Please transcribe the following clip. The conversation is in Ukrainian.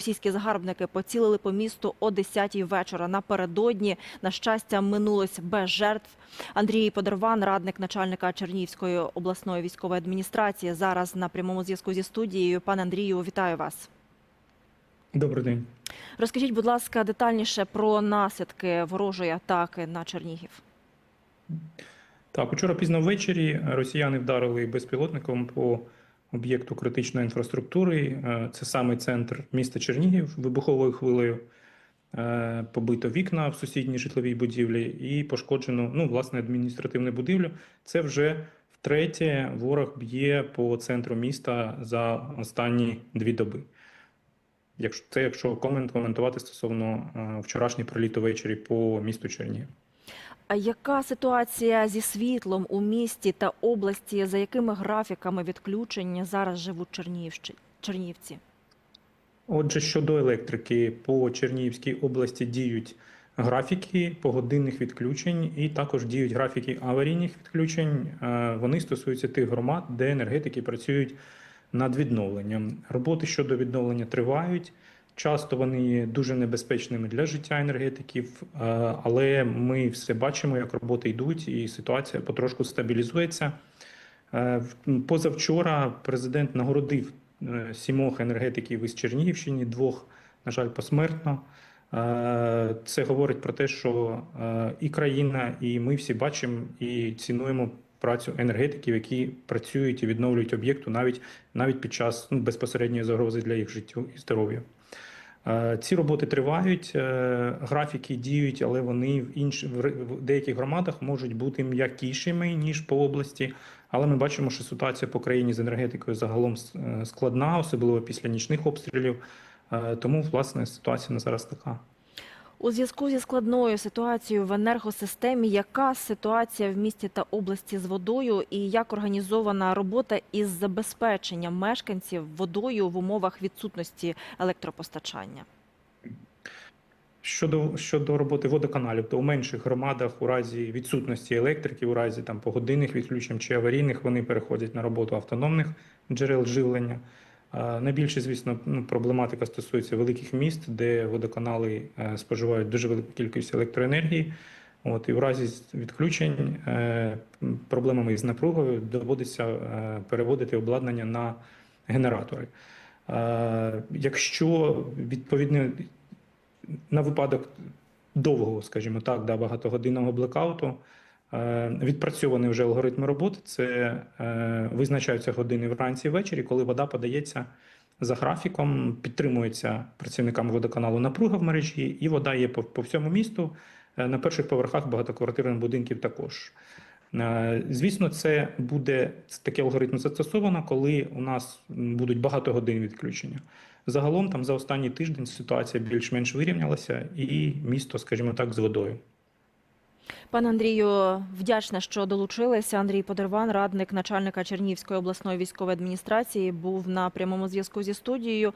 Російські загарбники поцілили по місту о 10-й вечора. Напередодні, на щастя, минулось без жертв. Андрій Подорван, радник начальника Чернігівської обласної військової адміністрації, зараз на прямому зв'язку зі студією. Пане Андрію, вітаю вас. Добрий день. Розкажіть, будь ласка, детальніше про наслідки ворожої атаки на Чернігів. Так, учора пізно ввечері росіяни вдарили безпілотником по об'єкту критичної інфраструктури. Е, Це саме центр міста Чернігів вибуховою хвилею. Е, Побито вікна в сусідній житловій будівлі і пошкоджено ну, власне адміністративну будівлю. Це вже втретє ворог б'є по центру міста за останні дві доби. Якщо це якщо комент коментувати стосовно е, вчорашній проліт увечері по місту Чернігів. А яка ситуація зі світлом у місті та області? За якими графіками відключень зараз живуть Чернігівщи- Чернігівці? Отже, щодо електрики, по Чернігівській області діють графіки погодинних відключень, і також діють графіки аварійних відключень. Е, Вони стосуються тих громад, де енергетики працюють над відновленням. Роботи щодо відновлення тривають. Часто вони є дуже небезпечними для життя енергетиків, е, але ми все бачимо, як роботи йдуть, і ситуація потрошку стабілізується. Е, Позавчора президент нагородив е, сімох енергетиків із Чернігівщини, двох, на жаль, посмертно. Це говорить про те, що і країна, і ми всі бачимо і цінуємо працю енергетиків, які працюють і відновлюють об'єкту навіть навіть під час ну, безпосередньої загрози для їх життю і здоров'ю. Е, Ці роботи тривають, е, графіки діють, але вони в інш... в деяких громадах можуть бути м'якішими ніж по області. Але ми бачимо, що ситуація по країні з енергетикою загалом е, складна, особливо після нічних обстрілів. Тому, власне, ситуація на зараз така. У зв'язку зі складною ситуацією в енергосистемі, яка ситуація в місті та області з водою, і як організована робота із забезпеченням мешканців водою в умовах відсутності електропостачання? Щодо щодо роботи водоканалів, то у менших громадах у разі відсутності електрики, у разі там погодинних відключень чи аварійних, вони переходять на роботу автономних джерел живлення. Найбільше, звісно, ну, проблематика стосується великих міст, де водоканали е, споживають дуже велику кількість електроенергії. От і в разі відключень е, проблемами із напругою доводиться е, переводити обладнання на генератори. Якщо відповідно на випадок довгого, скажімо так, да, багатогодинного блекауту. Е, Відпрацьовані вже алгоритми роботи. Це е, визначаються години вранці і ввечері, коли вода подається за графіком, підтримується працівниками водоканалу напруга в мережі, і вода є по, по всьому місту. Е, На перших поверхах багатоквартирних будинків також. Звісно, це буде такий алгоритм застосовано, коли у нас будуть багато годин відключення. Загалом там за останній тиждень ситуація більш-менш вирівнялася, і місто, скажімо так, з водою. Пане Андрію, вдячна, що долучилися. Андрій Подерван, радник начальника Чернігівської обласної військової адміністрації, був на прямому зв'язку зі студією.